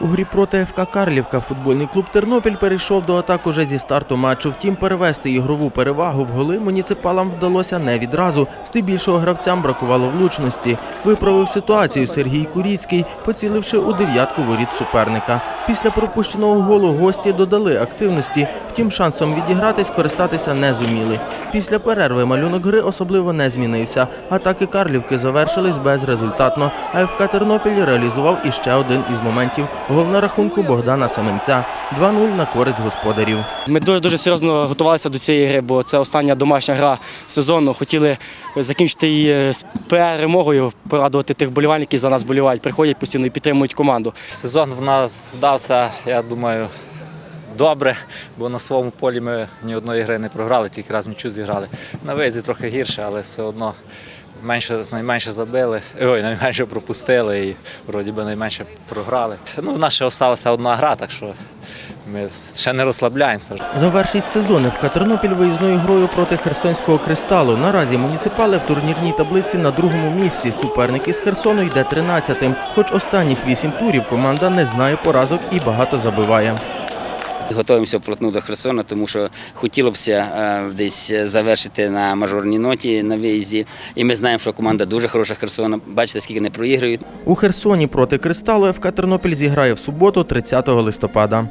У грі проти ФК Карлівка футбольний клуб Тернопіль перейшов до атак уже зі старту матчу. Втім, перевести ігрову перевагу в голи муніципалам вдалося не відразу. Здебільшого гравцям бракувало влучності. Виправив ситуацію Сергій Куріцький, поціливши у дев'ятку воріт суперника. Після пропущеного голу гості додали активності. Втім, шансом відігратись користатися не зуміли. Після перерви малюнок гри особливо не змінився. Атаки Карлівки завершились безрезультатно. А ФК Тернопіль реалізував іще один із моментів. Гол на рахунку Богдана Семенця. 2-0 на користь господарів. Ми дуже дуже серйозно готувалися до цієї гри, бо це остання домашня гра сезону. Хотіли закінчити її з перемогою, порадувати тих болівальників, які за нас болівають, приходять постійно і підтримують команду. Сезон в нас вдався, я думаю, добре, бо на своєму полі ми ні одної гри не програли, тільки раз м'ячу зіграли. На виїзді трохи гірше, але все одно менше, найменше забили, ой, найменше пропустили і вроді би найменше програли. Ну, в нас ще залишилася одна гра, так що ми ще не розслабляємося. Завершить сезон ФК Тернопіль виїзною грою проти Херсонського кристалу. Наразі муніципали в турнірній таблиці на другому місці. Суперник із Херсону йде 13-тим. Хоч останніх вісім турів команда не знає поразок і багато забиває. Готуємося вплотну до Херсона, тому що хотілося б е, десь завершити на мажорній ноті на виїзді. І ми знаємо, що команда дуже хороша Херсона. Бачите, скільки не проігрують. У Херсоні проти кристалу ФК Тернопіль зіграє в суботу, 30 листопада.